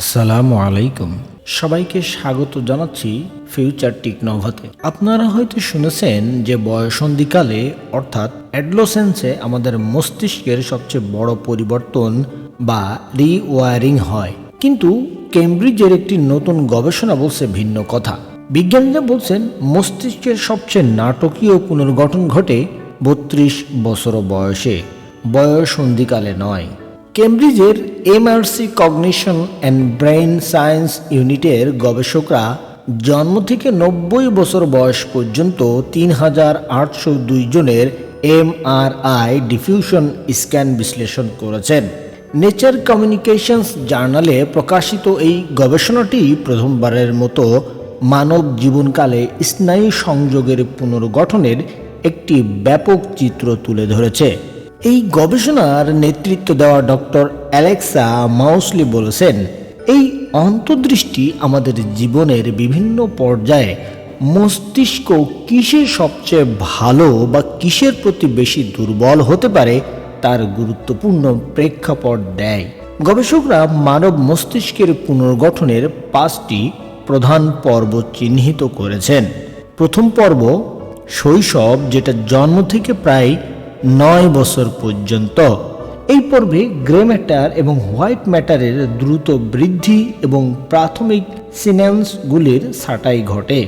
আসসালামু আলাইকুম। সবাইকে স্বাগত জানাচ্ছি ফিউচার টেকনোভাতে আপনারা হয়তো শুনেছেন যে বয়সন্ধিকালে, অর্থাৎ অ্যাডলোসেন্সে আমাদের মস্তিষ্কের সবচেয়ে বড় পরিবর্তন বা রিওয়ারিং হয়। কিন্তু কেমব্রিজের একটি নতুন গবেষণা বলছে ভিন্ন কথা। বিজ্ঞানীরা বলছেন, মস্তিষ্কের সবচেয়ে নাটকীয় পুনর্গঠন ঘটে বত্রিশ বছর বয়সে। বয়সন্ধিকালে নয়। কেমব্রিজের MRC cognition and brain science ইউনিটের গবেষকরা জন্ম থেকে নব্বই বছর বয়স পর্যন্ত তিন হাজার আটশো দুই জনের এমআরআই ডিফিউশন স্ক্যান বিশ্লেষণ করেছেন। নেচার কমিউনিকেশনস জার্নালে প্রকাশিত এই গবেষণাটি প্রথমবারের মতো মানব জীবনকালে স্নায়ু সংযোগের পুনর্গঠনের একটি ব্যাপক চিত্র তুলে ধরেছে। এই গবেষণার নেতৃত্ব দেওয়া ডক্টর অ্যালেক্সা মাউসলি বলেছেন, এই অন্তর্দৃষ্টি আমাদের জীবনের বিভিন্ন পর্যায়ে মস্তিষ্ক কিসের সবচেয়ে ভালো বা কিসের প্রতি বেশি দুর্বল হতে পারে তার গুরুত্বপূর্ণ প্রেক্ষাপট দেয়। গবেষকরা মানব মস্তিষ্কের পুনর্গঠনের পাঁচটি প্রধান পর্ব চিহ্নিত করেছেন। প্রথম পর্ব, শৈশব, যেটা জন্ম থেকে প্রায় নয় বছর পর্যন্ত। এই পর্বে গ্রে ম্যাটার এবং হোয়াইট ম্যাটারের দ্রুত বৃদ্ধি এবং প্রাথমিক সিনেন্সগুলির ছাঁটাই ঘটে।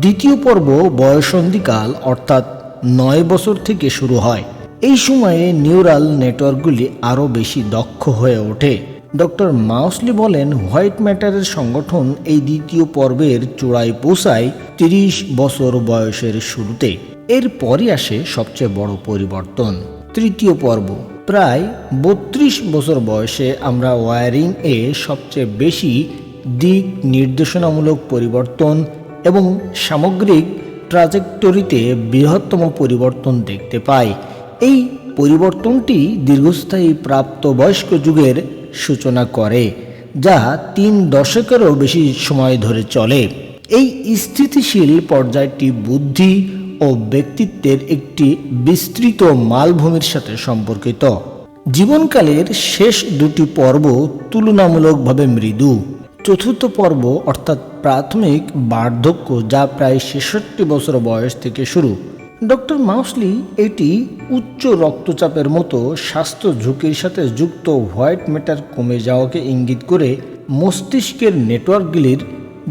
দ্বিতীয় পর্ব বয়সন্ধিকাল, অর্থাৎ নয় বছর থেকে শুরু হয়। এই সময়ে নিউরাল নেটওয়ার্কগুলি আরও বেশি দক্ষ হয়ে ওঠে। ডক্টর মাউসলি বলেন, হোয়াইট ম্যাটারের সংগঠন এই দ্বিতীয় পর্বের চূড়ায় পৌঁছায় তিরিশ বছর বয়সের শুরুতে। এরপরই আসে সবচেয়ে বড় পরিবর্তন, তৃতীয় পর্ব। প্রায় বত্রিশ বছর বয়সে আমরা ওয়ারিং এ সবচেয়ে বেশি দিক নির্দেশনামূলক পরিবর্তন এবং সামগ্রিক ট্রাজেক্টরিতে বৃহত্তম পরিবর্তন দেখতে পাই। এই পরিবর্তনটি দীর্ঘস্থায়ী প্রাপ্তবয়স্ক যুগের সূচনা করে, যা তিন দশকেরও বেশি সময় ধরে চলে। এই স্থিতিশীল পর্যায়টি বুদ্ধি ও ব্যক্তিত্বের একটি বিস্তৃত মালভূমির সাথে সম্পর্কিত। জীবনকালের শেষ দুটি পর্ব তুলনামূলকভাবে মৃদু। চতুর্থ পর্ব অর্থাৎ প্রাথমিক বার্ধক্য যা প্রায় ছেষট্টি বছর বয়স থেকে শুরু। ডক্টর মাউসলি এটি উচ্চ রক্তচাপের মতো স্বাস্থ্য ঝুঁকির সাথে যুক্ত হোয়াইট ম্যাটার কমে যাওয়াকে ইঙ্গিত করে মস্তিষ্কের নেটওয়ার্কগুলির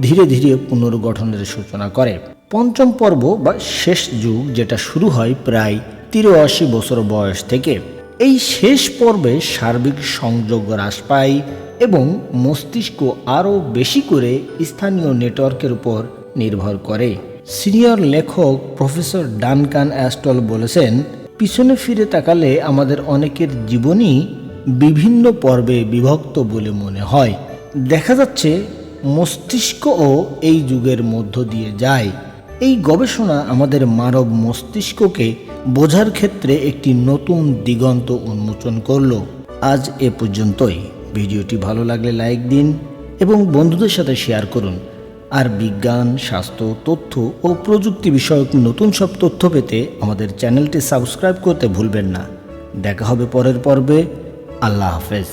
ধীরে ধীরে পুনর্গঠনের সূচনা করে। পঞ্চম পর্ব বা শেষ যুগ যেটা শুরু হয় প্রায় তিরাশি বছর বয়স থেকে। এই শেষ পর্বে সার্বিক সংযোগ হ্রাস পায় এবং মস্তিষ্ক আরও বেশি করে স্থানীয় নেটওয়ার্কের উপর নির্ভর করে। সিনিয়র লেখক প্রফেসর ডানকান অ্যাস্টল বলেছেন, পিছনে ফিরে তাকালে আমাদের অনেকের জীবনই বিভিন্ন পর্বে বিভক্ত বলে মনে হয়। দেখা যাচ্ছে মস্তিষ্কও এই যুগের মধ্য দিয়ে যায়। এই গবেষণা আমাদের মানব মস্তিষ্ককে বোঝার ক্ষেত্রে একটি নতুন দিগন্ত উন্মোচন করল। আজ এ পর্যন্তই। ভিডিওটি ভালো লাগলে লাইক দিন এবং বন্ধুদের সাথে শেয়ার করুন। আর বিজ্ঞান, স্বাস্থ্য, তথ্য ও প্রযুক্তি বিষয়ক নতুন সব তথ্য পেতে আমাদের চ্যানেলটি সাবস্ক্রাইব করতে ভুলবেন না। দেখা হবে পরের পর্বে। আল্লাহ হাফেজ।